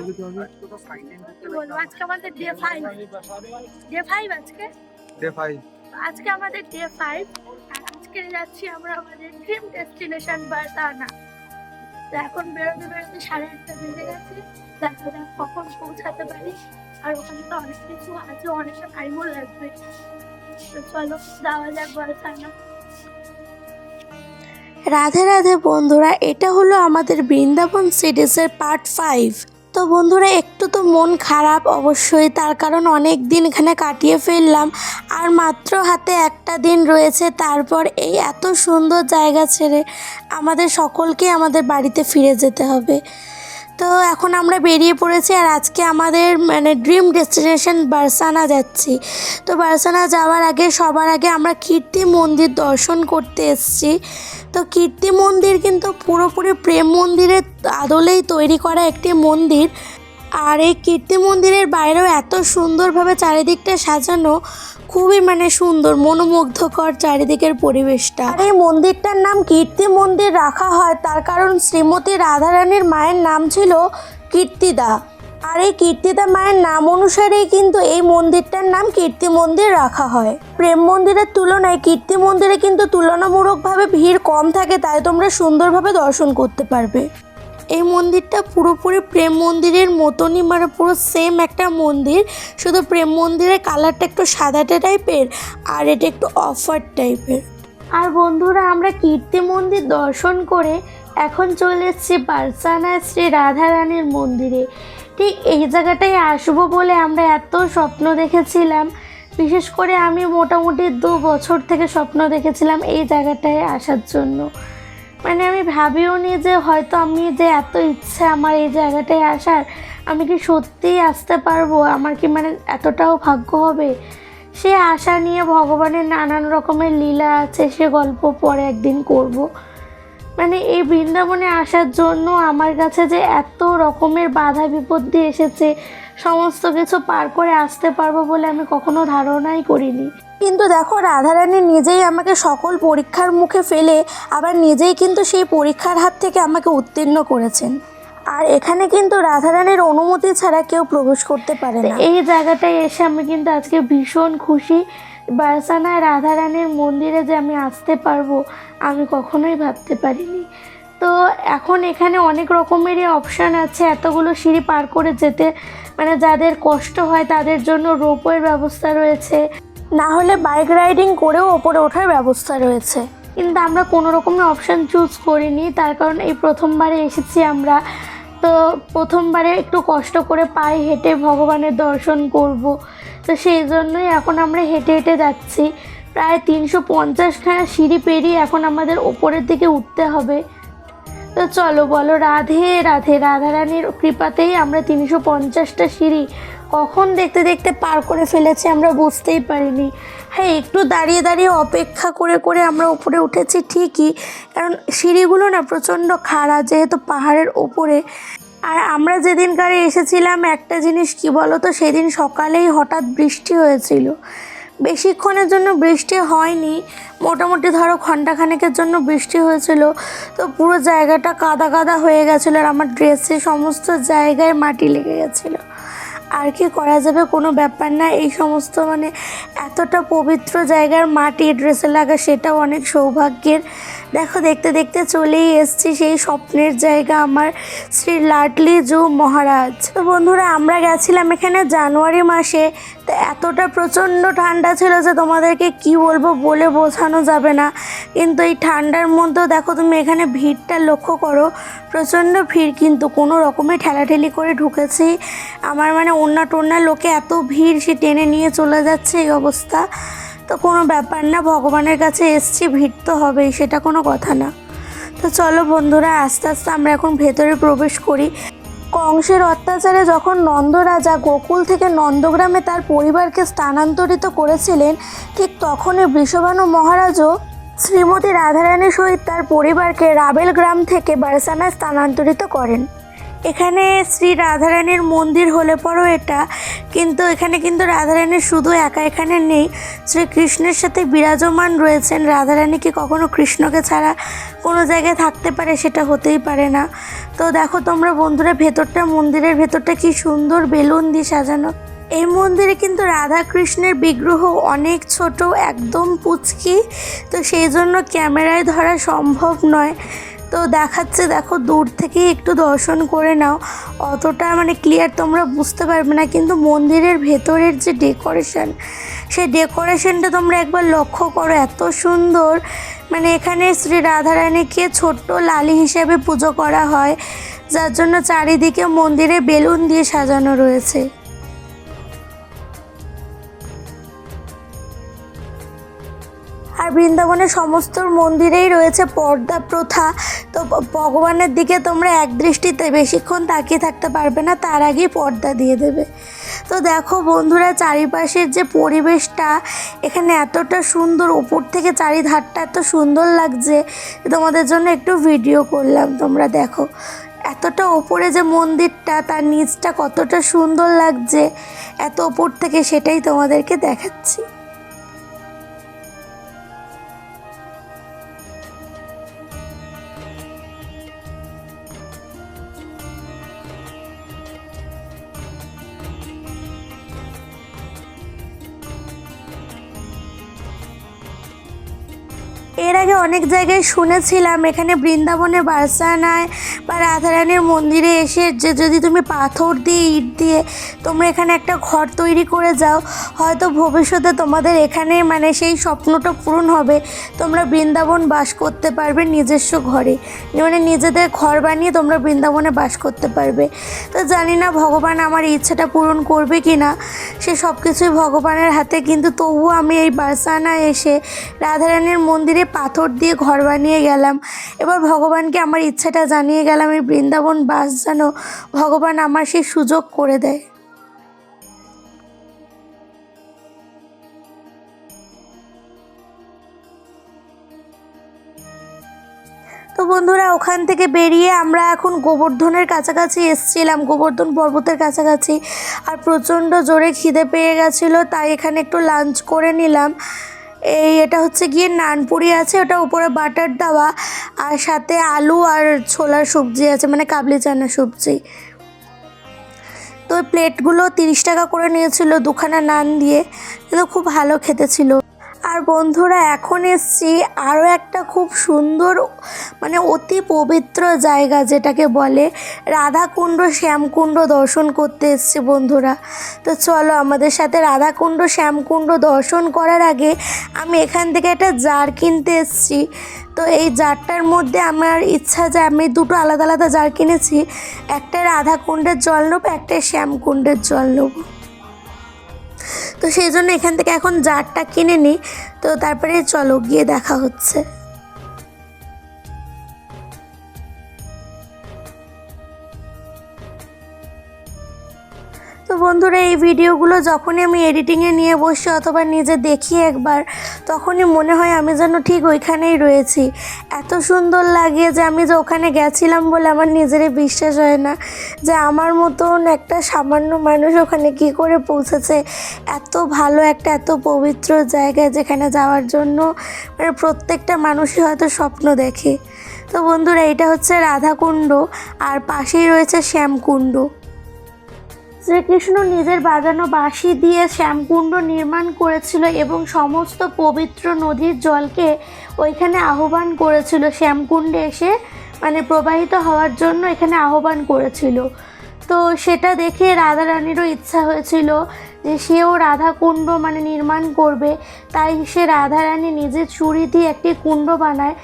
কি বলব? আজকে আমাদের ডে ফাইভ ডে ফাইভ আজকে? ডে ফাইভ আজকে আমাদের ডে ফাইভ আর আজকে যাচ্ছি আমরা আমাদের ড্রিম ডেস্টিনেশন বার্সানা তো এখন বেরোতে বেরোতে সাড়ে আটটা বেজে গেছে। দেখা যাক কখন পৌঁছাতে পারি? আর ওখানে তো অনেক কিছু আছে অনেকটা টাইমও লাগবে। তো চলো যাওয়া যাক বার্সানা রাধে রাধে বন্ধুরা এটা হলো আমাদের বৃন্দাবন সিরিজের পার্ট ফাইভ তো বন্ধুরা, একটু তো মন খারাপ অবশ্যই। তার কারণ অনেক দিন এখানে কাটিয়ে ফেললাম, আর মাত্র হাতে একটা দিন রয়েছে, তারপর এই এত সুন্দর জায়গা ছেড়ে আমাদের সকলকে আমাদের বাড়িতে ফিরে যেতে হবে। তো এখন আমরা বেরিয়ে পড়েছি, আর আজকে আমাদের মানে ড্রিম ডেস্টিনেশন বার্সানা যাচ্ছি। তো বার্সানা যাওয়ার আগে, সবার আগে আমরা কীর্তি মন্দির দর্শন করতে এসেছি। তো কীর্তি মন্দির কিন্তু পুরোপুরি প্রেম মন্দিরের আদলেই তৈরি করা একটি মন্দির। আর এই কীর্তি মন্দিরের বাইরেও এত সুন্দরভাবে চারিদিকটা সাজানো, খুবই মানে সুন্দর, মনোমুগ্ধকর চারিদিকের পরিবেশটা। এই মন্দিরটার নাম কীর্তি মন্দির রাখা হয়, তার কারণ শ্রীমতী রাধারানীর মায়ের নাম ছিল কীর্তিদা। আর এই কীর্তিদা মায়ের নাম অনুসারেই কিন্তু এই মন্দিরটার নাম কীর্তি মন্দির রাখা হয়। প্রেম মন্দিরের তুলনায় কীর্তি মন্দিরে কিন্তু তুলনামূলকভাবে ভিড় কম থাকে, তাই তোমরা সুন্দরভাবে দর্শন করতে পারবে। এই মন্দিরটা পুরোপুরি প্রেম মন্দিরের মতনই মানে পুরো সেম একটা মন্দির। শুধু প্রেম মন্দিরের কালারটা একটু সাদাটে টাইপের আর এটা একটু অফার টাইপের আর বন্ধুরা, আমরা কীর্তি মন্দির দর্শন করে এখন চলে এসেছি বারসানা শ্রী রাধারানীর মন্দিরে। ঠিক এই জায়গাটায় আসব বলে আমরা এত স্বপ্ন দেখেছিলাম। বিশেষ করে আমি মোটামুটি দু বছর থেকে স্বপ্ন দেখেছিলাম এই জায়গাটায় আসার জন্য। মানে আমি ভাবিও নি যে হয়তো আমি যে এত ইচ্ছে আমার এই জায়গাটায় আসার, আমি কি সত্যিই আসতে পারব? আমার কি মানে এতটাও ভাগ্য হবে? সে আশা নিয়ে ভগবানের নানান রকমের লীলা আছে, সে গল্প পরে একদিন করব। মানে এই বৃন্দাবনে আসার জন্য আমার কাছে যে এত রকমের বাধা বিপত্তি এসেছে সমস্ত কিছু পার করে আসতে পারব বলে আমি কখনো ধারণাই করিনি। কিন্তু দেখো রাধারানী নিজেই আমাকে সকল পরীক্ষার মুখে ফেলে আবার নিজেই কিন্তু সেই পরীক্ষার হাত থেকে আমাকে উত্তীর্ণ করেছেন। আর এখানে কিন্তু রাধারানীর অনুমতি ছাড়া কেউ প্রবেশ করতে পারে না। এই জায়গাটায় এসে আমি কিন্তু আজকে ভীষণ খুশি। বারসানায় রাধারানীর মন্দিরে যে আমি আসতে পারব আমি কখনোই ভাবতে পারিনি। তো এখন এখানে অনেক রকমেরই অপশান আছে, এতগুলো সিঁড়ি পার করে যেতে। মানে যাদের কষ্ট হয় তাদের জন্য রোপওয়ের ব্যবস্থা রয়েছে। না হলে বাইক রাইডিং করেও ওপরে ওঠার ব্যবস্থা রয়েছে। কিন্তু আমরা কোনো রকমের অপশান চুজ করিনি, তার কারণ এই প্রথমবারে এসেছি আমরা। তো প্রথমবারে একটু কষ্ট করে পায়ে হেঁটে ভগবানের দর্শন করব। তো সেই জন্যই এখন আমরা হেঁটে হেঁটে যাচ্ছি। প্রায় তিনশো পঞ্চাশখানা সিঁড়ি পেরিয়ে এখন আমাদের ওপরের দিকে উঠতে হবে। তো চলো বলো, রাধে রাধে রাধারানীর কৃপাতেই আমরা তিনশো পঞ্চাশটা সিঁড়ি কখন দেখতে দেখতে পার করে ফেলেছি আমরা বুঝতেই পারিনি। হ্যাঁ একটু দাঁড়িয়ে দাঁড়িয়ে অপেক্ষা করে করে আমরা উপরে উঠেছি ঠিকই, কারণ সিঁড়িগুলো না প্রচণ্ড খাড়া যেহেতু পাহাড়ের ওপরে। আর আমরা যেদিনকারে এসেছিলাম, একটা জিনিস কি বলো তো সেদিন সকালেই হঠাৎ বৃষ্টি হয়েছিল। বেশিক্ষণের জন্য বৃষ্টি হয়নি। মোটামুটি ধরো ঘন্টাখানেকের জন্য বৃষ্টি হয়েছিল। তো পুরো জায়গাটা কাদা কাদা হয়ে গেছিল আর আমার ড্রেসে সমস্ত জায়গায় মাটি লেগে গেছিল। আর কি করা যাবে কোনো ব্যাপার না, এই সমস্ত মানে এতটা পবিত্র জায়গার মাটি ড্রেসে লাগা সেটাও অনেক সৌভাগ্যের। দেখো, দেখতে দেখতে চলেই এসছি, সেই স্বপ্নের জায়গা আমার শ্রী লাডলি জু মহারাজ। তো বন্ধুরা, আমরা গেছিলাম এখানে জানুয়ারি মাসে। তো এতটা প্রচণ্ড ঠান্ডা ছিল যে তোমাদেরকে কি বলব বলে বোঝানো যাবে না। কিন্তু এই ঠান্ডার মধ্যেও দেখো তুমি এখানে ভিড়টা লক্ষ্য করো, প্রচণ্ড ভিড় কিন্তু কোনো রকমে ঠেলাঠেলি করে ঢুকেছি। আমার মানে অন্য টন্যা লোকে এত ভিড় সে টেনে নিয়ে চলে যাচ্ছে এই অবস্থা। তো কোনো ব্যাপার না, ভগবানের কাছে এসছি, ভিড় তো হবেই, সেটা কোনো কথা না। তো চলো বন্ধুরা, আস্তে আস্তে আমরা এখন ভেতরে প্রবেশ করি। কংসের অত্যাচারে যখন নন্দরাজা গোকুল থেকে নন্দগ্রামে তার পরিবারকে স্থানান্তরিত করেছিলেন, ঠিক তখনই বৃষভানু মহারাজও শ্রীমতী রাধারানীর সহিত তার পরিবারকে রাবেল গ্রাম থেকে বারসানায় স্থানান্তরিত করেন। এখানে শ্রী রাধারানীর মন্দির হলে পরও এটা, কিন্তু এখানে কিন্তু রাধারানী শুধু একা এখানে নেই। শ্রীকৃষ্ণের সাথে বিরাজমান রয়েছেন। রাধারানী কি কখনো কৃষ্ণকে ছাড়া কোনো জায়গায় থাকতে পারে সেটা হতেই পারে না। তো দেখো তোমরা বন্ধুরা, ভেতরটা, মন্দিরের ভেতরটা কি সুন্দর বেলুন দিয়ে সাজানো। এই মন্দিরে কিন্তু রাধা কৃষ্ণের বিগ্রহ অনেক ছোট, একদম পুচকি। তো সেই জন্য ক্যামেরায় ধরা সম্ভব নয়। তো দেখাচ্ছে, দেখো দূর থেকেই একটু দর্শন করে নাও। অতটা মানে ক্লিয়ার তোমরা বুঝতে পারবে না, কিন্তু মন্দিরের ভেতরের যে ডেকোরেশন সেই ডেকোরেশনটা তোমরা একবার লক্ষ্য করো, এত সুন্দর। মানে এখানে শ্রী রাধারানীকে ছোট্ট লালি হিসেবে পুজো করা হয়, যার জন্য চারিদিকে মন্দিরে বেলুন দিয়ে সাজানো রয়েছে। বৃন্দাবনের সমস্ত মন্দিরেই রয়েছে পর্দা, প্রথা। তো ভগবানের দিকে তোমরা এক দৃষ্টিতে বেশিক্ষণ তাকিয়ে থাকতে পারবে না, তার আগেই পর্দা দিয়ে দেবে। তো দেখো বন্ধুরা, চারিপাশের যে পরিবেশটা, এখানে এতটা সুন্দর উপর থেকে চারিধারটা এত সুন্দর লাগছে তোমাদের জন্য একটু ভিডিও করলাম। তোমরা দেখো, এতটা ওপরে যে মন্দিরটা, তার নিচটা কতটা সুন্দর লাগছে, এত ওপর থেকে সেটাই তোমাদেরকে দেখাচ্ছি। অনেক জায়গায় শুনেছিলাম, এখানে বৃন্দাবনে বারসানায় বা রাধারানীর মন্দিরে এসে যে যদি তুমি পাথর দিয়ে ইট দিয়ে তোমরা এখানে একটা ঘর তৈরি করে যাও, হয়তো ভবিষ্যতে তোমাদের এখানে মানে সেই স্বপ্নটা পূরণ হবে। তোমরা বৃন্দাবন বাস করতে পারবে নিজস্ব ঘরে। মানে নিজেদের ঘর বানিয়ে তোমরা বৃন্দাবনে বাস করতে পারবে। তো জানি না ভগবান আমার ইচ্ছাটা পূরণ করবে কি না সে সব কিছুই ভগবানের হাতে, কিন্তু তবুও আমি এই বারসানায় এসে রাধারানীর মন্দিরে পাথর দিয়ে ঘর বানিয়ে গেলাম। এবার ভগবানকে আমার ইচ্ছাটা জানিয়ে গেলাম, এই বৃন্দাবন বাস যেন ভগবান আমার সেই সুযোগ করে দেয়। তো বন্ধুরা, ওখান থেকে বেরিয়ে আমরা এখন গোবর্ধনের কাছাকাছি এসছিলাম, গোবর্ধন পর্বতের কাছাকাছি। আর প্রচণ্ড জোরে খিদে পেয়ে গেছিল, তাই এখানে একটু লাঞ্চ করে নিলাম। এই এটা হচ্ছে গিয়ে নানপুরি আছে, ওটা উপরে বাটার দেওয়া, আর সাথে আলু আর ছোলার সবজি আছে মানে কাবলি চানা সবজি। তো প্লেটগুলো তিরিশ টাকা করে নিয়েছিল দুখানা নান দিয়ে, কিন্তু খুব ভালো খেতে ছিল। আর বন্ধুরা, এখন এসছি আরও একটা খুব সুন্দর মানে অতি পবিত্র জায়গা যেটাকে বলে রাধাকুণ্ড শ্যামকুণ্ড দর্শন করতে এসছি বন্ধুরা। তো চলো আমাদের সাথে রাধাকুণ্ড শ্যামকুণ্ড দর্শন করার আগে আমি এখান থেকে একটা জার কিনতে এসছি। তো এই জারটার মধ্যে আমার ইচ্ছা যে আমি দুটো আলাদা আলাদা জার কিনেছি একটা রাধাকুণ্ডের জল নেব একটা শ্যামকুণ্ডের জল নেব। তো সেই জন্য এখান থেকে এখন জারটা কিনে নিই তো তারপরে চলো গিয়ে দেখা হচ্ছে। তো বন্ধুরা, এই ভিডিওগুলো যখনই আমি এডিটিংয়ে নিয়ে বসি অথবা নিজে দেখি একবার, তখনই মনে হয় আমি যেন ঠিক ওইখানেই রয়েছি। এত সুন্দর লাগে যে আমি যে ওখানে গেছিলাম বলে আমার নিজেরই বিশ্বাস হয় না, যে আমার মতন একটা সামান্য মানুষ ওখানে কি করে পৌঁছেছে। এত ভালো একটা, এত পবিত্র জায়গায় যেখানে যাওয়ার জন্য মানে প্রত্যেকটা মানুষই হয়তো স্বপ্ন দেখে। তো বন্ধুরা, এটা হচ্ছে রাধাকুণ্ড, আর পাশেই রয়েছে শ্যামকুণ্ড। শ্রীকৃষ্ণ নিজের বাজানো বাঁশি দিয়ে শ্যামকুণ্ড নির্মাণ করেছিল এবং সমস্ত পবিত্র নদীর জলকে ওইখানে আহ্বান করেছিল। শ্যামকুণ্ডে এসে মানে প্রবাহিত হওয়ার জন্য এখানে আহ্বান করেছিল। তো সেটা দেখে রাধারানীরও ইচ্ছা হয়েছিল যে সেও রাধাকুণ্ড মানে নির্মাণ করবে। তাই সে রাধারানী নিজের চুরি দিয়ে একটি কুণ্ড বানায়।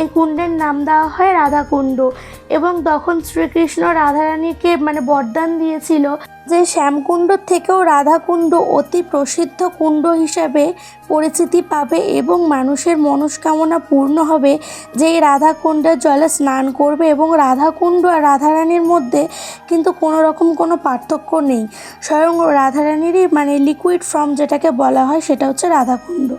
এই কুণ্ডের নাম দেওয়া হয় রাধাকুণ্ড এবং তখন শ্রীকৃষ্ণ রাধারানীকে মানে বরদান দিয়েছিল। যে শ্যামকুণ্ড থেকেও রাধাকুণ্ড অতি প্রসিদ্ধ কুণ্ড হিসাবে পরিচিতি পাবে এবং মানুষের মনস্কামনা পূর্ণ হবে যে এই রাধাকুণ্ডের জলে স্নান করবে এবং রাধাকুণ্ড আর রাধারানীর মধ্যে কিন্তু কোনো রকম কোনো পার্থক্য নেই। স্বয়ং রাধারানীরই মানে লিকুইড ফর্ম যেটাকে বলা হয় সেটা হচ্ছে রাধাকুণ্ড।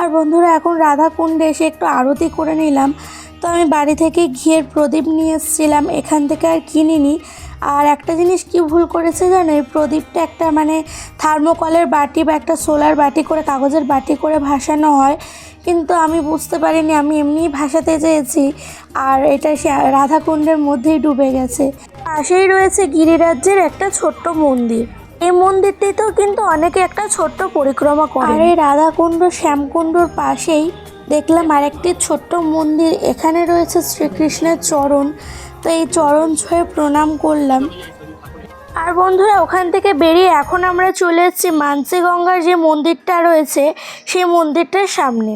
আর বন্ধুরা, এখন রাধাকুণ্ডে এসে একটু আরতি করে নিলাম। তো আমি বাড়ি থেকে ঘিয়ের প্রদীপ নিয়ে এসেছিলাম। এখান থেকে আর কিনিনি। আর একটা জিনিস কি ভুল করেছে জানো? এই প্রদীপটা একটা মানে থার্মোকলের বাটি বা একটা সোলার বাটি করে, কাগজের বাটি করে ভাসানো হয়। কিন্তু আমি বুঝতে পারিনি, আমি এমনিই ভাসাতে চেয়েছি। আর এটা সে রাধাকুণ্ডের মধ্যেই ডুবে গেছে। পাশেই রয়েছে গিরিরাজ্যের একটা ছোট্ট মন্দির। এই মন্দিরটিতেও কিন্তু অনেকে একটা ছোট্ট পরিক্রমা করে আর এই রাধাকুণ্ড, শ্যামকুণ্ডর পাশেই দেখলাম আরেকটি ছোট্ট মন্দির। এখানে রয়েছে শ্রীকৃষ্ণের চরণ। তো এই চরণ ছুঁয়ে প্রণাম করলাম। আর বন্ধুরা ওখান থেকে বেরিয়ে এখন আমরা চলে এসেছি মানসি গঙ্গার যে মন্দিরটা রয়েছে সেই মন্দিরটার সামনে।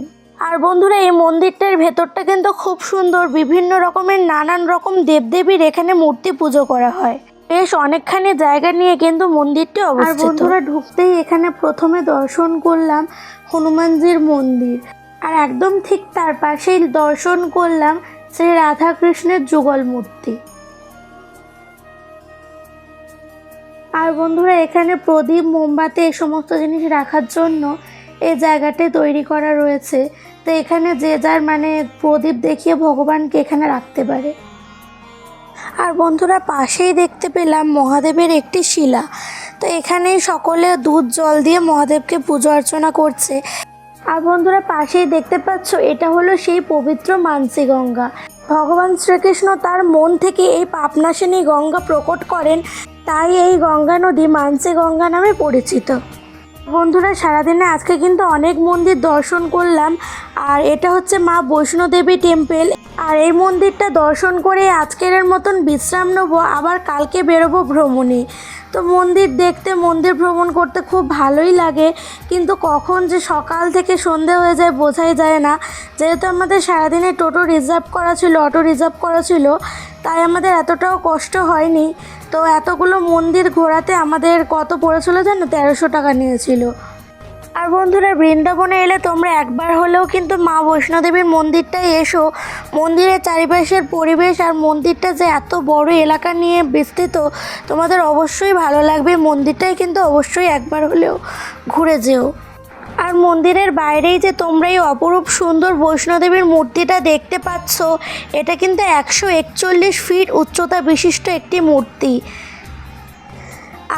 আর বন্ধুরা এই মন্দিরটার ভেতরটা কিন্তু খুব সুন্দর। বিভিন্ন রকমের নানান রকম দেবদেবীর এখানে মূর্তি পুজো করা হয়। বেশ অনেকখানি জায়গা নিয়ে কিন্তু মন্দিরটি অবস্থিত। আর বন্ধুরা ঢুকতেই এখানে প্রথমে দর্শন করলাম হনুমানজির মন্দির। আর একদম ঠিক তার পাশেই দর্শন করলাম শ্রী রাধাকৃষ্ণের যুগল মূর্তি। আর বন্ধুরা, এখানে প্রদীপ, মোমবাতি এই সমস্ত জিনিস রাখার জন্য এই জায়গাটি তৈরি করা রয়েছে। তো এখানে যে যার মানে প্রদীপ দেখিয়ে ভগবানকে এখানে রাখতে পারে। আর বন্ধুরা, পাশেই দেখতে পেলাম মহাদেবের একটি শিলা। তো এখানেই সকলে দুধ, জল দিয়ে মহাদেবকে পুজো অর্চনা করছে। বন্ধুরা পাশেই দেখতে পাচ্ছ, এটা হলো সেই পবিত্র মানসি গঙ্গা ভগবান শ্রীকৃষ্ণ তার মন থেকে এই পাপনাশিনী গঙ্গা প্রকট করেন, তাই এই গঙ্গা নদী মানসি গঙ্গা নামে পরিচিত। বন্ধুরা, সারাদিনে আজকে কিন্তু অনেক মন্দির দর্শন করলাম। আর এটা হচ্ছে মা বৈষ্ণোদেবী টেম্পেল। আর এই মন্দিরটা দর্শন করে আজকের মতন বিশ্রাম নেব। আবার কালকে বেরোবো ভ্রমণে। তো মন্দির দেখতে, মন্দির ভ্রমণ করতে খুব ভালোই লাগে। কিন্তু কখন যে সকাল থেকে সন্ধে হয়ে যায় বোঝাই যায় না। যেহেতু আমাদের সারাদিনে টোটো রিজার্ভ করা ছিল, অটো রিজার্ভ করা ছিল, তাই আমাদের এতটাও কষ্ট হয়নি। তো এতগুলো মন্দির ঘোরাতে আমাদের কত পড়েছিল জানো? তেরোশো টাকা নিয়েছিল। আর বন্ধুরা, বৃন্দাবনে এলে তোমরা একবার হলেও কিন্তু মা বৈষ্ণোদেবীর মন্দিরটাই এসো। মন্দিরের চারিপাশের পরিবেশ আর মন্দিরটা যে এত বড় এলাকা নিয়ে বিস্তৃত, তোমাদের অবশ্যই ভালো লাগবে। মন্দিরটাই কিন্তু অবশ্যই একবার হলেও ঘুরে যেও। আর মন্দিরের বাইরেই যে তোমরা এই অপরূপ সুন্দর বৈষ্ণোদেবীর মূর্তিটা দেখতে পাচ্ছ, এটা কিন্তু একশো একচল্লিশ ফিট উচ্চতা বিশিষ্ট একটি মূর্তি।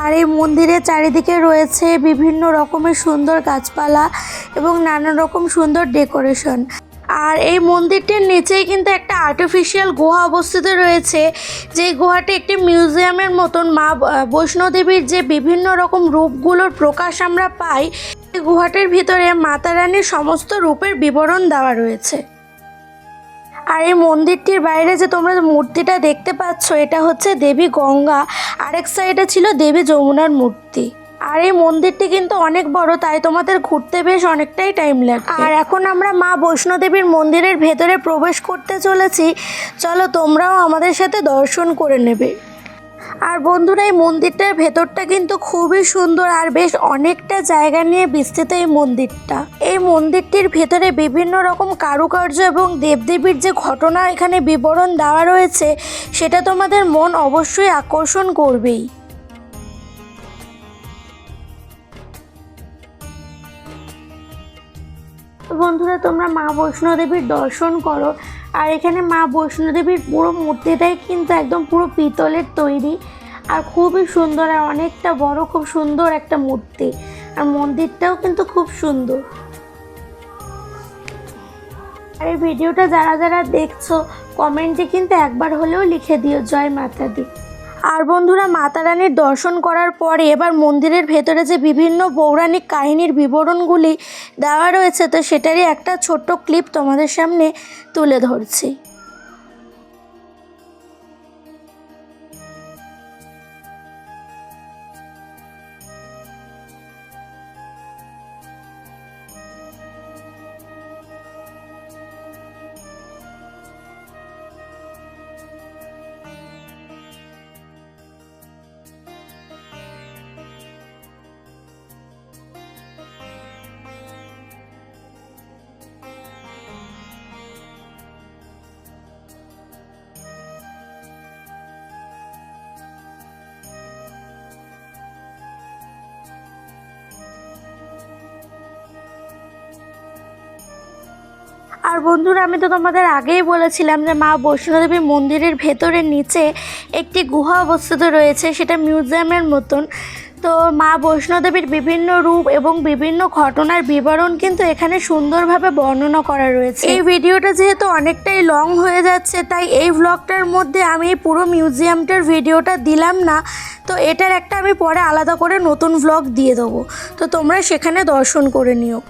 আর এই মন্দিরের চারিদিকে রয়েছে বিভিন্ন রকমের সুন্দর গাছপালা এবং নানা রকম সুন্দর ডেকোরেশন। আর এই মন্দিরটির নিচেই কিন্তু একটা আর্টিফিশিয়াল গুহা অবস্থিত রয়েছে যে গুহাটি একটি মিউজিয়ামের মতন। মা বৈষ্ণোদেবীর যে বিভিন্ন রকম রূপগুলোর প্রকাশ আমরা পাই গুহাটির ভিতরে মাতা রানীর সমস্ত রূপের বিবরণ দেওয়া রয়েছে। আর এই মন্দিরটির বাইরে যে তোমরা মূর্তিটা দেখতে পাচ্ছ, এটা হচ্ছে দেবী গঙ্গা। আরেক সাইডে ছিল দেবী যমুনার মূর্তি। আর এই মন্দিরটি কিন্তু অনেক বড়, তাই তোমাদের ঘুরতে বেশ অনেকটাই টাইম লাগবে। আর এখন আমরা মা বৈষ্ণোদেবীর মন্দিরের ভেতরে প্রবেশ করতে চলেছি। চলো তোমরাও আমাদের সাথে দর্শন করে নেবে। আর বন্ধুরা, এই মন্দিরটার ভেতরটা কিন্তু খুবই সুন্দর আর বেশ অনেকটা জায়গা নিয়ে বিস্তৃত এই মন্দিরটা। এই মন্দিরটির ভেতরে বিভিন্ন রকম কারুকার্য এবং দেবদেবীর যে ঘটনা এখানে বিবরণ দেওয়া রয়েছে, সেটা তোমাদের মন অবশ্যই আকর্ষণ করবেই। বন্ধুরা, তোমরা মা বৈষ্ণোদেবীর দর্শন করো। আর এখানে মা বৈষ্ণোদেবীর পুরো মূর্তিটাই কিন্তু একদম পুরো পিতলের তৈরি। আর খুবই সুন্দর আর অনেকটা বড়, খুব সুন্দর একটা মূর্তি। আর মন্দিরটাও কিন্তু খুব সুন্দর। আর এই ভিডিওটা যারা যারা দেখছ, কমেন্টে কিন্তু একবার হলেও লিখে দিও। জয় মাতা দি আর বন্ধুরা মাতা রানীর দর্শন করার পরে এবার মন্দিরের ভেতরে যে বিভিন্ন পৌরাণিক কাহিনীর বিবরণগুলি দেওয়া রয়েছে, তো সেটারই একটা ছোট্ট ক্লিপ তোমাদের সামনে তুলে ধরছি। আর বন্ধুরা, আমি তো তোমাদের আগেই বলেছিলাম যে মা বৈষ্ণোদেবী মন্দিরের ভেতরের নিচে একটি গুহা অবস্থিত রয়েছে, সেটা মিউজিয়ামের মতন। তো মা বৈষ্ণোদেবীর বিভিন্ন রূপ এবং বিভিন্ন ঘটনার বিবরণ কিন্তু এখানে সুন্দরভাবে বর্ণনা করা রয়েছে। এই ভিডিওটা যেহেতু অনেকটাই লং হয়ে যাচ্ছে, তাই এই ভ্লগটার মধ্যে আমি পুরো মিউজিয়ামটার ভিডিওটা দিলাম না। তো এটার একটা আমি পরে আলাদা করে নতুন ভ্লগ দিয়ে দেবো। তো তোমরা সেখানে দর্শন করে নিও।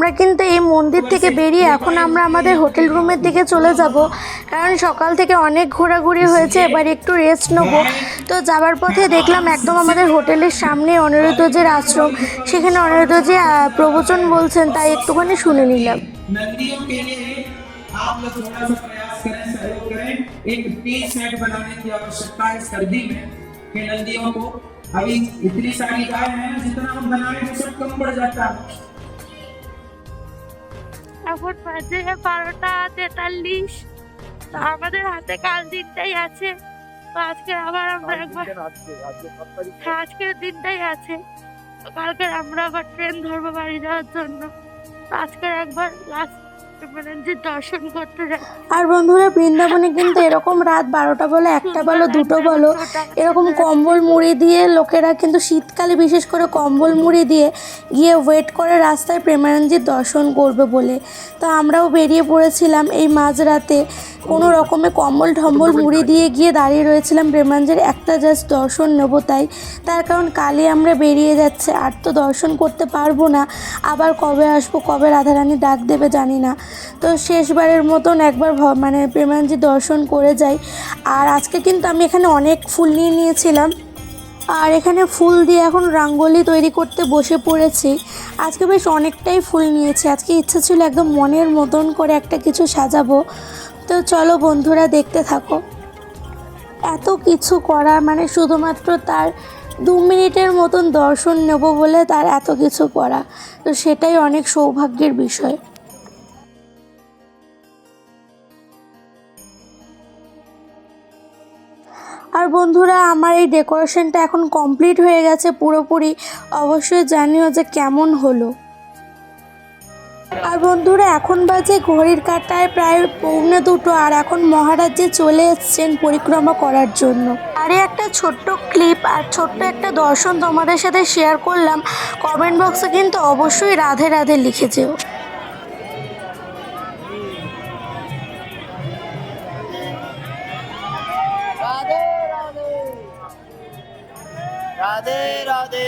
আমরা কিন্তু এই মন্দির থেকে বেরিয়ে এখন আমরা আমাদের হোটেল রুমের দিকে চলে যাব কারণ সকাল থেকে অনেক ঘোরাঘুরি হয়েছে এবার একটু রেস্ট নেবো তো যাবার পথে দেখলাম একদম আমাদের হোটেলের সামনে অনিরুদ্ধজির আশ্রম সেখানে অনিরুদ্ধজি আহ, প্রবচন বলছেন তাই একটুখানি শুনে নিলাম नंदियों के लिए आप लोग थोड़ा सा प्रयास करें सहयोग करें एक टीन सेट बनाने की आवश्यकता है सर्दी में कि नंदियों को अभी इतनी सारी गाय है जितना हम बनाए वो सब कम पड़ जाता है এখন বাজে বারোটা তেতাল্লিশ। তো আমাদের হাতে কাল দিনটাই আছে। তো আজকে আবার আমরা একবার হ্যাঁ আজকের দিনটাই আছে। তো কালকে আমরা আবার ট্রেন ধরবো বাড়ি যাওয়ার জন্য। তো আজকের একবার লাস্ট মানে যে দর্শন করতে আর বন্ধুরা, বৃন্দাবনে কিন্তু এরকম রাত বারোটা বলো, একটা বলো, দুটো বলো, এরকম কম্বল মুড়ি দিয়ে লোকেরা কিন্তু শীতকালে বিশেষ করে কম্বল মুড়ি দিয়ে গিয়ে ওয়েট করে রাস্তায় প্রেমানন্দজির দর্শন করবে বলে। তো আমরাও বেরিয়ে পড়েছিলাম এই মাঝরাতে। কোনো রকমে কম্বল ঠম্বল মুড়ি দিয়ে গিয়ে দাঁড়িয়ে রয়েছিলাম প্রেমানন্দের একটা জাস্ট দর্শন নেব তাই। তার কারণ কালে আমরা বেরিয়ে যাচ্ছে আর তো দর্শন করতে পারব না। আবার কবে আসব কবে রাধারানী ডাক দেবে জানি না। তো শেষবারের মতন একবার মানে প্রেমানজি দর্শন করে যাই। আর আজকে কিন্তু আমি এখানে অনেক ফুল নিয়ে নিয়েছিলাম। আর এখানে ফুল দিয়ে এখন রাঙ্গোলি তৈরি করতে বসে পড়েছি। আজকে বেশ অনেকটাই ফুল নিয়েছি। আজকে ইচ্ছা ছিল একদম মনের মতন করে একটা কিছু সাজাবো। তো চলো বন্ধুরা, দেখতে থাকো। এত কিছু করা মানে শুধুমাত্র তার দু মিনিটের মতন দর্শন নেব বলে তার এত কিছু করা। তো সেটাই অনেক সৌভাগ্যের বিষয়। আর বন্ধুরা, আমার এই ডেকোরেশনটা এখন কমপ্লিট হয়ে গেছে পুরোপুরি। অবশ্যই জানিও যে কেমন হলো। আর বন্ধুরা, এখন বাজে ঘড়ির কাটায় প্রায় পৌনে দুটো, আর এখন মহারাজে চলে এসছেন পরিক্রমা করার জন্য। আরে, একটা ছোট্ট ক্লিপ আর ছোট্ট একটা দর্শন তোমাদের সাথে শেয়ার করলাম। কমেন্ট বক্সে কিন্তু অবশ্যই রাধে রাধে লিখে যেও। রাধে রাধে। রাধে রাধে।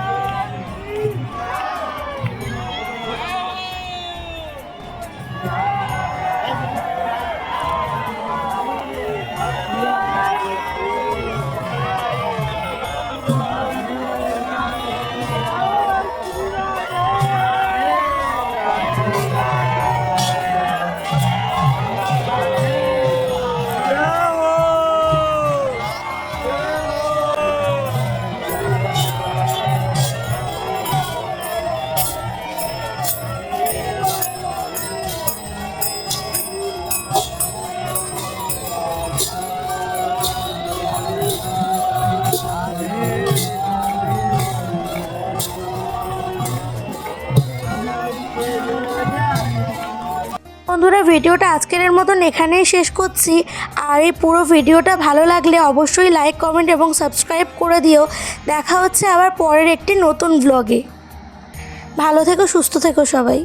ভিডিওটা আজকের মতন এখানেই শেষ করছি। আর এই পুরো ভিডিওটা ভালো লাগলে অবশ্যই লাইক কমেন্ট এবং সাবস্ক্রাইব করে দিও। দেখা হচ্ছে আবার পরের একটি নতুন ব্লগে ভালো থেকো, সুস্থ থেকো সবাই।